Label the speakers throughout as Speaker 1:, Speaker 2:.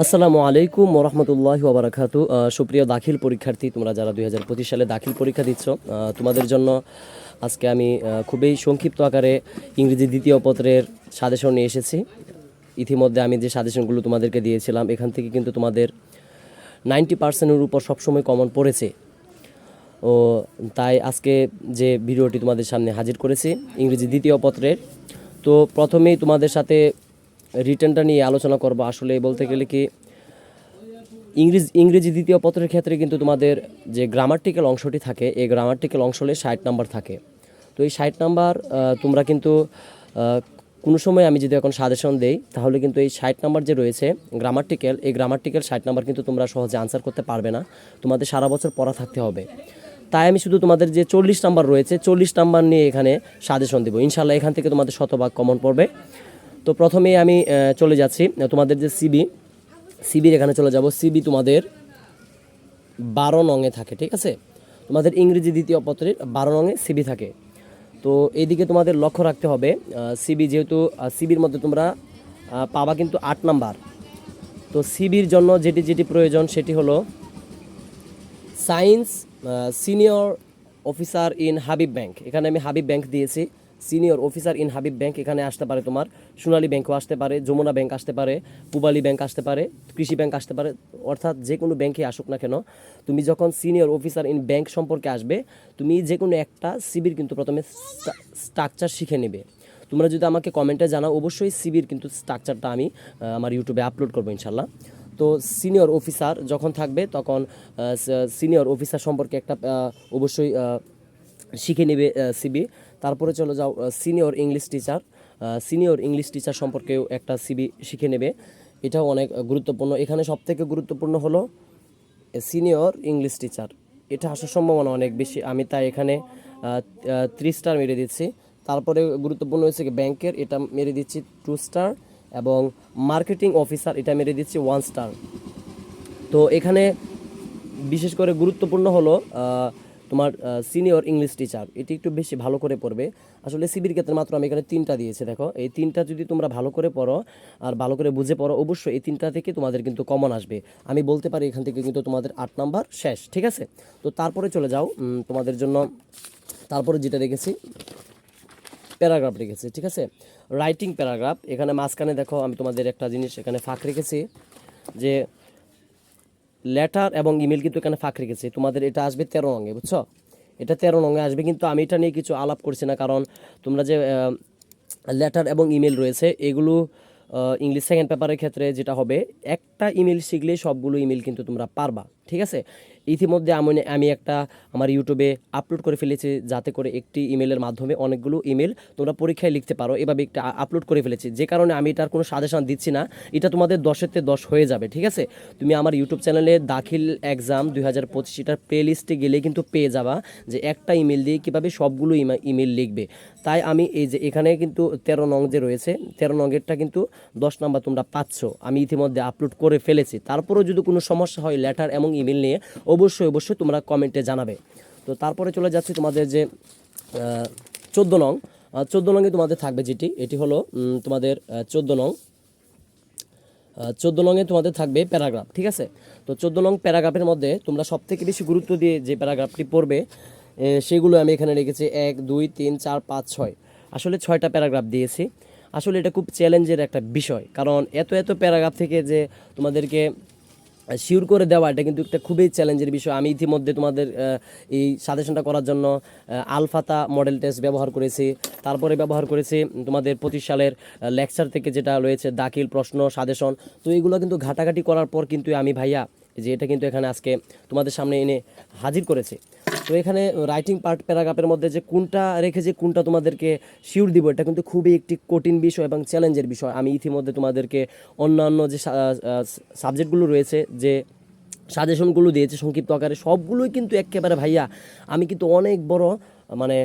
Speaker 1: আসসালামু আলাইকুম ওরহমতুল্লাহ ওবরাকাতু সুপ্রিয় দাখিল পরীক্ষার্থী, তোমরা যারা দুই হাজার পঁচিশ সালে দাখিল পরীক্ষা দিচ্ছ তোমাদের জন্য আজকে আমি খুবই সংক্ষিপ্ত আকারে ইংরেজি দ্বিতীয় পত্রের সাজেশন নিয়ে এসেছি। ইতিমধ্যে আমি যে সাজেশনগুলো তোমাদেরকে দিয়েছিলাম, এখান থেকে কিন্তু তোমাদের নাইনটি পার্সেন্টের উপর সবসময় কমন পড়েছে। ও, তাই আজকে যে ভিডিওটি তোমাদের সামনে হাজির করেছি, ইংরেজি দ্বিতীয় পত্রের, তো প্রথমেই তোমাদের সাথে রিটার্নটা নিয়ে আলোচনা করব। আসলে বলতে গেলে কি, ইংরেজি ইংরেজি দ্বিতীয় পত্রের ক্ষেত্রে কিন্তু তোমাদের যে গ্রামার্টিক্যাল অংশটি থাকে, এই গ্রামার্টিক্যাল অংশলে ষাট নাম্বার থাকে। তো এই ষাট নাম্বার তোমরা কিন্তু কোনো সময় আমি যদি এখন সাজেশন দেই, তাহলে কিন্তু এই ষাট নাম্বার যে রয়েছে গ্রামার্টিক্যাল এই গ্রামার্টিক্যাল ষাট নাম্বার কিন্তু তোমরা সহজে আনসার করতে পারবে না। তোমাদের সারা বছর পড়া থাকতে হবে। তাই আমি শুধু তোমাদের যে চল্লিশ নাম্বার রয়েছে, চল্লিশ নাম্বার নিয়ে এখানে সাজেশন দেবো। ইনশাল্লাহ এখান থেকে তোমাদের শতভাগ কমন পড়বে। তো প্রথমে আমি চলে যাচ্ছি। তোমাদের যে সিবি সিবির এখানে চলে যাব। সিবি তোমাদের বারো নঙে থাকে, ঠিক আছে? তোমাদের ইংরেজি দ্বিতীয় পত্রের বারো নঙে সিবি থাকে। তো এইদিকে তোমাদের লক্ষ্য রাখতে হবে সিবি যেহেতু সিবির মধ্যে তোমরা পাবা কিন্তু আট নাম্বার। তো সিবির জন্য যেটি যেটি প্রয়োজন সেটি হলো science senior officer in Habib bank. এখানে আমি হাবিব ব্যাংক দিয়েছি। Senior officer in Habib bank এখানে আসতে পারে তোমার, সোনালী ব্যাংকও আসতে পারে, যমুনা ব্যাংক আসতে পারে, পুবালি ব্যাংক আসতে পারে, কৃষি ব্যাংক আসতে পারে, অর্থাৎ যে কোনো ব্যাংকে আসুক না কেন, তুমি যখন সিনিয়র অফিসার ইন ব্যাংক সম্পর্কে আসবে, তুমি যে কোনো একটা সিবির কিন্তু প্রথমে স্ট্রাকচার শিখে নেবে। তোমরা যদি আমাকে কমেন্টে জানাও, অবশ্যই সিবির কিন্তু স্ট্রাকচারটা আমি আমার ইউটিউবে আপলোড করব ইনশাল্লাহ তো সিনিয়র অফিসার যখন থাকবে, তখন সিনিয়র অফিসার সম্পর্কে একটা অবশ্যই শিখে নেবে সিবি। তারপরে চলে যাও senior English teacher senior English teacher সম্পর্কেও একটা সিবি শিখে নেবে। এটাও অনেক গুরুত্বপূর্ণ। এখানে সবথেকে গুরুত্বপূর্ণ হলো সিনিয়র ইংলিশ টিচার এটা আসার সম্ভাবনা অনেক বেশি। আমি তাই এখানে থ্রি স্টার মেরে দিচ্ছি। তারপরে গুরুত্বপূর্ণ হচ্ছে কি ব্যাংকের, এটা মেরে দিচ্ছি টু স্টার এবং মার্কেটিং অফিসার এটা মেরে দিচ্ছি ওয়ান স্টার তো এখানে বিশেষ করে গুরুত্বপূর্ণ হলো তোমার সিনিয়র ইংলিশ টিচার এটি একটু বেশি ভালো করে পড়বে। আসলে সিবির ক্ষেত্রে মাত্র আমি এখানে তিনটা দিয়েছি, দেখো। এই তিনটা যদি তোমরা ভালো করে পড়ো আর ভালো করে বুঝে পড়ো, অবশ্যই এই তিনটা থেকে তোমাদের কিন্তু কমন আসবে। আমি বলতে পারি এখান থেকে কিন্তু তোমাদের আট নাম্বার শেষ, ঠিক আছে? তো তারপরে চলে যাও তোমাদের জন্য তারপরে যেটা রেখেছি প্যারাগ্রাফ রেখেছি ঠিক আছে? রাইটিং প্যারাগ্রাফ এখানে মাঝখানে দেখো আমি তোমাদের একটা জিনিস এখানে ফাঁক রেখেছি যে লেটার এবং ইমেল কিন্তু এখানে ফাঁক রেখেছে। তোমাদের এটা আসবে তেরো রঙে বুঝছ? এটা তেরো রঙে আসবে, কিন্তু আমি এটা নিয়ে কিছু আলাপ করছি না, কারণ তোমরা যে লেটার এবং ইমেল রয়েছে, এগুলো ইংলিশ সেকেন্ড পেপারের ক্ষেত্রে যেটা হবে, একটা ইমেল শিখলে সবগুলো ইমেল কিন্তু তোমরা পারবা। ঠিক আছে? ইতিমধ্যে আমি আমি একটা আমার ইউটিউবে আপলোড করে ফেলেছি যাতে করে একটি ইমেলের মাধ্যমে অনেকগুলো ইমেল তোমরা পরীক্ষায় লিখতে পারো। এভাবে একটা আপলোড করে ফেলেছি। যে কারণে আমি এটার কোনো সাজেশন দিচ্ছি না। এটা তোমাদের দশেতে দশ হয়ে যাবে, ঠিক আছে? তুমি আমার ইউটিউব চ্যানেলে দাখিল এক্সাম দুই হাজার পঁচিশ এটার প্লে লিস্টে গেলে কিন্তু পেয়ে যাবা যে একটা ইমেল দিয়ে কীভাবে সবগুলো ইমেল লিখবে। তাই আমি এই যে এখানে কিন্তু তেরো নং যে রয়েছে, তেরো নংয়েরটা কিন্তু দশ নাম্বার তোমরা পাচ্ছ। আমি ইতিমধ্যে আপলোড করে ফেলেছি। তারপরেও যদি কোনো সমস্যা হয় লেটার এবং ইমেল নিয়ে অবশ্যই অবশ্যই তোমরা কমেন্টে জানাবে। তো তারপরে চলে যাচ্ছি তোমাদের যে চোদ্দ নং। চোদ্দ নংয়ে তোমাদের থাকবে যেটি, এটি হলো তোমাদের চোদ্দ নং। চোদ্দ নংয়ে তোমাদের থাকবে প্যারাগ্রাফ, ঠিক আছে? তো চোদ্দ নং প্যারাগ্রাফের মধ্যে তোমরা সব থেকে বেশি গুরুত্ব দিয়ে যে প্যারাগ্রাফটি পড়বে সেগুলো আমি এখানে রেখেছি এক, দুই, তিন, চার, পাঁচ, ছয়। আসলে ছয়টা প্যারাগ্রাফ দিয়েছি। আসলে এটা খুব চ্যালেঞ্জের একটা বিষয়, কারণ এত এত প্যারাগ্রাফ থেকে যে তোমাদেরকে শিওর করে দেওয়া, এটা কিন্তু একটা খুবই চ্যালেঞ্জের বিষয়। আমি ইতিমধ্যে তোমাদের এই সাজেশনটা করার জন্য আলফাতা মডেল টেস্ট ব্যবহার করেছি। তারপরে ব্যবহার করেছি তোমাদের পঁচিশ সালের লেকচার থেকে যেটা রয়েছে, দাখিল প্রশ্ন সাজেশন তো এগুলো কিন্তু ঘাটাঘাটি করার পর কিন্তু আমি ভাইয়া যে এটা কিন্তু এখানে আজকে তোমাদের সামনে এনে হাজির করেছে। তো এখানে রাইটিং পার্ট প্যারাগ্রাফের মধ্যে যে কোনটা রেখেছে, কোনটা তোমাদেরকে শিওর দিব, এটা কিন্তু খুবই একটি কঠিন বিষয় এবং চ্যালেঞ্জের বিষয়। আমি ইতিমধ্যে তোমাদেরকে অন্যান্য যে সাবজেক্টগুলো রয়েছে, যে সাজেশনগুলো দিয়েছে, সংক্ষিপ্ত আকারে, সবগুলোই কিন্তু একেবারে ভাইয়া, আমি কিন্তু অনেক বড় মানে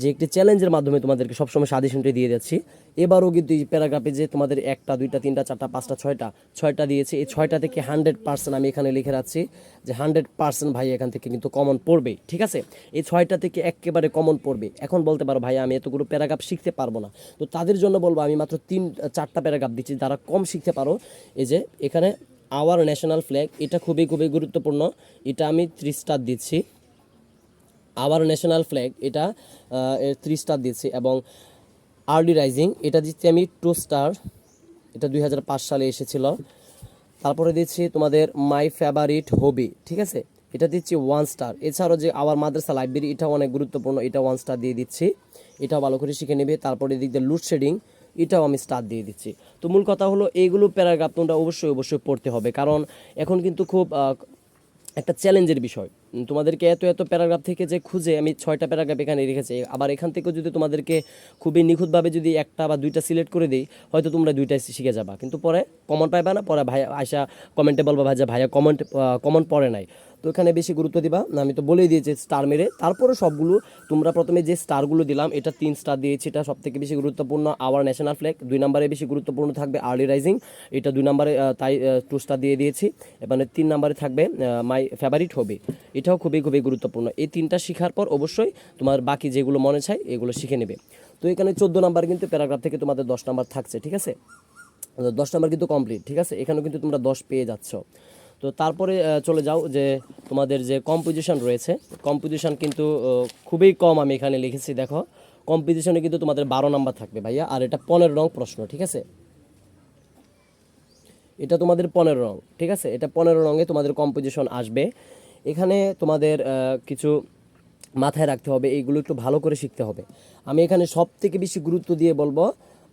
Speaker 1: যে একটি চ্যালেঞ্জের মাধ্যমে তোমাদেরকে সবসময় সাজেশনটি দিয়ে যাচ্ছি। এবারও কিন্তু এই প্যারাগ্রাফে যে তোমাদের একটা, দুইটা, তিনটা, চারটা, পাঁচটা, ছয়টা ছয়টা দিয়েছে, এই ছয়টা থেকে হান্ড্রেড পার্সেন্ট আমি এখানে লিখে রাখছি যে হান্ড্রেড পার্সেন্ট ভাই এখান থেকে কিন্তু কমন পড়বে, ঠিক আছে? এই ছয়টা থেকে একেবারে কমন পড়বে। এখন বলতে পারো, ভাই, আমি এতগুলো প্যারাগ্রাফ শিখতে পারব না। তো তাদের জন্য বলব, আমি মাত্র তিন, চারটা প্যারাগ্রাফ দিচ্ছি, যারা কম শিখতে পারো, এই যে এখানে আওয়ার ন্যাশনাল ফ্ল্যাগ এটা খুবই খুবই গুরুত্বপূর্ণ। এটা আমি থ্রি স্টার দিচ্ছি। আওয়ার ন্যাশনাল ফ্ল্যাগ এটা থ্রি স্টার দিচ্ছি এবং আর্লি রাইজিং এটা দিচ্ছি আমি টু স্টার এটা দুই হাজার পাঁচ সালে এসেছিল। তারপরে দিচ্ছি তোমাদের মাই ফেভারিট হবি ঠিক আছে? এটা দিচ্ছি ওয়ান স্টার এছাড়াও যে আওয়ার মাদ্রাসা লাইব্রেরি এটাও অনেক গুরুত্বপূর্ণ, এটা ওয়ান স্টার দিয়ে দিচ্ছি। এটাও ভালো করে শিখে নেবে। তারপরে এদিক দিয়ে লোডশেডিং এটাও আমি স্টার দিয়ে দিচ্ছি। তো মূল কথা হলো, এইগুলো প্যারাগ্রাফ তোমরা অবশ্যই অবশ্যই পড়তে হবে। কারণ এখন কিন্তু খুব একটা চ্যালেঞ্জের বিষয়। তোমাদেরকে এত এত প্যারাগ্রাফ থেকে যে খুঁজে আমি ছয়টা প্যারাগ্রাফ এখানে রেখেছি। আবার এখান থেকেও যদি তোমাদেরকে খুবই নিখুঁতভাবে যদি একটা বা দুইটা সিলেক্ট করে দিই, হয়তো তোমরা দুইটা শিখে যাবা। কিন্তু পরে কমন পাইবা না? পরে ভাইয়া আয়সা কমেন্টে বলবা ভাই যে ভাইয়া কমেন্ট কমন পড়ে নাই। তো এখানে বেশি গুরুত্ব দিবা। না, আমি তো বলেই দিয়েছি স্টার মেরে। তারপরে সবগুলো, তোমরা প্রথমে যে স্টারগুলো দিলাম, এটা তিন স্টার দিয়েছি, এটা সব থেকে বেশি গুরুত্বপূর্ণ। আওয়ার ন্যাশনাল ফ্ল্যাগ দুই নম্বরে বেশি গুরুত্বপূর্ণ থাকবে আর্লি রাইজিং এটা দুই নম্বরে তাই টু স্টার দিয়ে দিয়েছি। এবারে তিন নম্বরে থাকবে মাই ফেভারিট হবে এটাও খুবই খুবই গুরুত্বপূর্ণ। এই তিনটা শেখার পর অবশ্যই তোমার বাকি যেগুলো মনে চাই এগুলো শিখে নেবে। তো এখানে চোদ্দ নাম্বার কিন্তু প্যারাগ্রাফ থেকে তোমাদের দশ নাম্বার থাকছে, ঠিক আছে? দশ নাম্বার কিন্তু কমপ্লিট ঠিক আছে? এখানেও কিন্তু তোমরা দশ পেয়ে যাচ্ছ। তো তারপরে চলে যাও যে তোমাদের যে কম্পোজিশন রয়েছে। কম্পোজিশন কিন্তু খুবই কম আমি এখানে লিখেছি, দেখো। কম্পোজিশনে কিন্তু তোমাদের বারো নাম্বার থাকবে ভাইয়া, আর এটা পনেরো রং প্রশ্ন, ঠিক আছে? এটা তোমাদের পনেরো রং, ঠিক আছে? এটা পনেরো রঙে তোমাদের কম্পোজিশন আসবে। এখানে তোমাদের কিছু মাথায় রাখতে হবে, এইগুলো একটু ভালো করে শিখতে হবে। আমি এখানে সব থেকে বেশি গুরুত্ব দিয়ে বলব,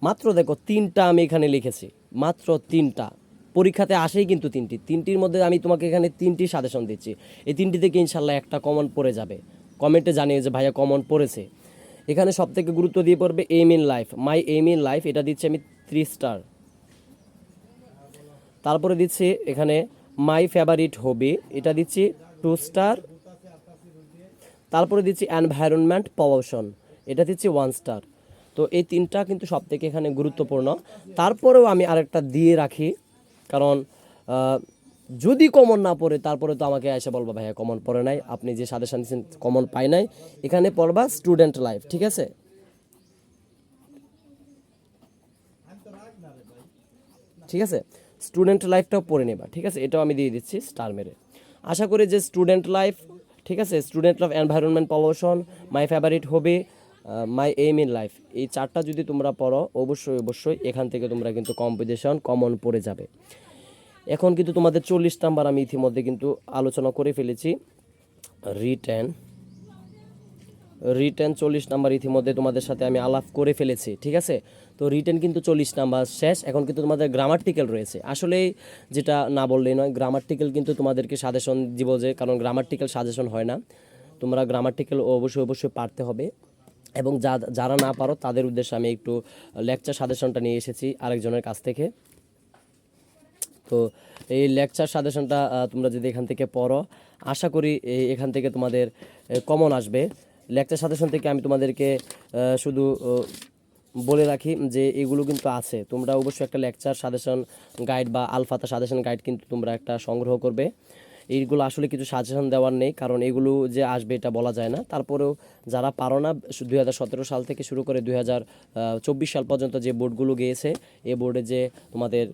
Speaker 1: মাত্র দেখো তিনটা আমি এখানে লিখেছি, মাত্র তিনটা। পরীক্ষাতে আসেই কিন্তু তিনটি। তিনটির মধ্যে আমি তোমাকে এখানে তিনটি সাজেশন দিচ্ছি। এই তিনটি থেকে ইনশাল্লাহ একটা কমন পড়ে যাবে। কমেন্টে জানিয়ে যে ভাইয়া কমন পড়েছে। এখানে সব থেকে গুরুত্ব দিয়ে পড়বে aim in life my aim in life এটা দিচ্ছি আমি থ্রি স্টার তারপরে দিচ্ছি এখানে মাই ফেভারিট হবি এটা দিচ্ছি টু স্টার তারপরে দিচ্ছি এনভায়রনমেন্ট পলিউশন এটা দিচ্ছি ওয়ান স্টার তো এই তিনটা কিন্তু সব থেকে এখানে গুরুত্বপূর্ণ। তারপরেও আমি আরেকটা দিয়ে রাখি। কারণ যদি কমন না পড়ে, তারপরে তো আমাকে এসে বলব, ভাইয়া কমন পড়ে নাই। আপনি যে সাজেশন দিচ্ছেন কমন পাই নাই। এখানে পড়বা স্টুডেন্ট লাইফ ঠিক আছে? ঠিক আছে? স্টুডেন্ট লাইফটাও পড়ে নেবা, ঠিক আছে? এটাও আমি দিয়ে দিচ্ছি স্টার মেরে। আশা করি যে স্টুডেন্ট লাইফ ঠিক আছে? Student life environment pollution my favourite হবে মাই এইম ইন লাইফ এই চারটা যদি তোমরা পড়ো, অবশ্যই অবশ্যই এখান থেকে তোমরা কিন্তু কম্পিটিশন কমন পড়ে যাবে। এখন কিন্তু তোমাদের চল্লিশ নাম্বার আমি ইতিমধ্যে কিন্তু আলোচনা করে ফেলেছি। রিটেন রিটেন চল্লিশ নাম্বার ইতিমধ্যে তোমাদের সাথে আমি আলাপ করে ফেলেছি, ঠিক আছে? তো রিটেন কিন্তু চল্লিশ নাম্বার শেষ, এখন কিন্তু তোমাদের গ্রামার্টিক্যাল রয়েছে। আসলে যেটা না বললেই নয় গ্রামার্টিক্যাল কিন্তু তোমাদেরকে সাজেশন দিব যে, কারণ গ্রামার্টিক্যাল সাজেশন হয় না। তোমরা গ্রামার্টিক্যাল অবশ্যই অবশ্যই পারতে হবে। এবং যা, যারা না পারো, তাদের উদ্দেশ্যে আমি একটু লেকচার সাজেশনটা নিয়ে এসেছি আরেকজনের কাছ থেকে। তো এই লেকচার সাজেশনটা তোমরা যদি এখান থেকে পড়ো, আশা করি এখান থেকে তোমাদের কমন আসবে। লেকচার সাজেশন থেকে আমি তোমাদেরকে শুধু বলে রাখি যে এগুলো কিন্তু আছে। তোমরা অবশ্যই একটা লেকচার সাজেশন গাইড বা আলফাতা সাজেশন গাইড কিন্তু তোমরা একটা সংগ্রহ করবে। এইগুলো আসলে কিছু সাজেশন দেওয়ার নেই, কারণ এগুলো যে আসবে এটা বলা যায় না। তারপরেও যারা পারো না দুই হাজার সতেরো সাল থেকে শুরু করে দুই হাজার চব্বিশ সাল পর্যন্ত যে বোর্ডগুলো গিয়েছে, এ বোর্ডে যে তোমাদের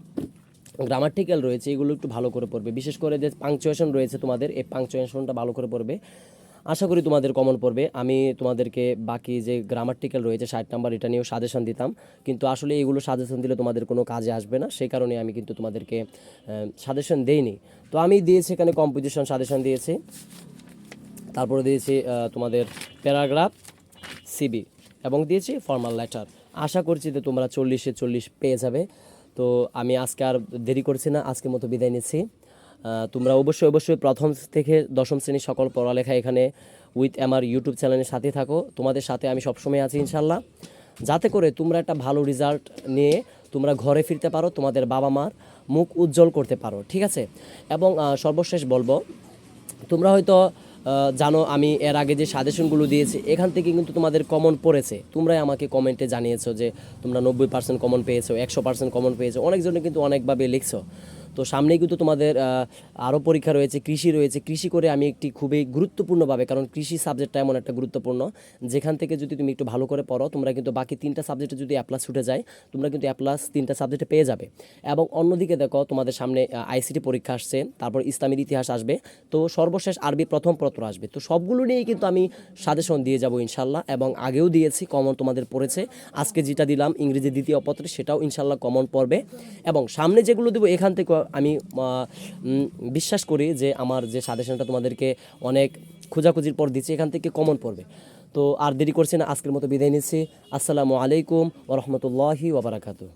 Speaker 1: গ্রামাটিক্যাল রয়েছে, এগুলো একটু ভালো করে পড়বে। বিশেষ করে যে পাংচুয়েশন রয়েছে তোমাদের, এই পাংচুয়েশনটা ভালো করে পড়বে। আশা করি তোমাদের কমন পড়বে। আমি তোমাদেরকে বাকি যে গ্রামাটিক্যাল রয়েছে, ষাট নাম্বার, এটা নিয়েও সাজেশন দিতাম। কিন্তু আসলে এগুলো সাজেশন দিলে তোমাদের কোনো কাজে আসবে না। সেই কারণে আমি কিন্তু তোমাদেরকে সাজেশন দেইনি। তো আমি দিয়েছি এখানে কম্পোজিশন সাজেশন দিয়েছি। তারপরে দিয়েছি তোমাদের প্যারাগ্রাফ সিবি এবং দিয়েছি ফর্মাল লেটার আশা করছি যে তোমরা চল্লিশে চল্লিশ পেয়ে যাবে। তো আমি আজকে আর দেরি করছি না, আজকের মতো বিদায় নিচ্ছি। তোমরা অবশ্যই অবশ্যই প্রথম থেকে দশম শ্রেণির সকল পড়ালেখা এখানে উইথ আমার ইউটিউব চ্যানেলের সাথে থাকো। তোমাদের সাথে আমি সবসময় আছি ইনশাল্লাহ যাতে করে তোমরা একটা ভালো রেজাল্ট নিয়ে তোমরা ঘরে ফিরতে পারো, তোমাদের বাবা মার মুখ উজ্জ্বল করতে পারো, ঠিক আছে? এবং সর্বশেষ বলব, তোমরা হয়তো জানো আমি এর আগে যে সাজেশনগুলো দিয়েছি, এখান থেকে কিন্তু তোমাদের কমন পড়েছে। তোমরাই আমাকে কমেন্টে জানিয়েছো যে তোমরা নব্বই পার্সেন্ট কমন পেয়েছ, একশো পার্সেন্ট কমন পেয়েছ। অনেকজনে কিন্তু অনেকভাবে লিখছো। তো সামনেই কিন্তু তোমাদের আরও পরীক্ষা রয়েছে, কৃষি রয়েছে। কৃষি করে আমি একটি খুবই গুরুত্বপূর্ণভাবে, কারণ কৃষি সাবজেক্টটা এমন একটা গুরুত্বপূর্ণ, যেখান থেকে যদি তুমি একটু ভালো করে পড়ো, তোমরা কিন্তু বাকি তিনটা সাবজেক্টে যদি অ্যাপ্লাস ছুটে যায়, তোমরা কিন্তু অ্যাপ্লাস তিনটা সাবজেক্টে পেয়ে যাবে। এবং অন্যদিকে দেখো, তোমাদের সামনে আইসিটি পরীক্ষা আসছে, তারপর ইসলামের ইতিহাস আসবে, তো সর্বশেষ আরবি প্রথম পত্র আসবে। তো সবগুলো নিয়েই কিন্তু আমি সাজেশন দিয়ে যাব ইনশাল্লাহ, এবং আগেও দিয়েছি কমন তোমাদের পড়েছে। আজকে যেটা দিলাম, ইংরেজি দ্বিতীয় পত্রে, সেটাও ইনশাল্লাহ কমন পড়বে। এবং সামনে যেগুলো দেবো, এখান থেকে আমি বিশ্বাস করি যে আমার যে সাজেশনটা তোমাদেরকে অনেক খোঁজাখুঁজির পর দিচ্ছি, এখান থেকে কমন পড়বে। তো আর দেরি করছি না, আজকের মতো বিদায় নিচ্ছি। আসসালামু আলাইকুম ওরহমতুল্লাহি ওবরাকাতু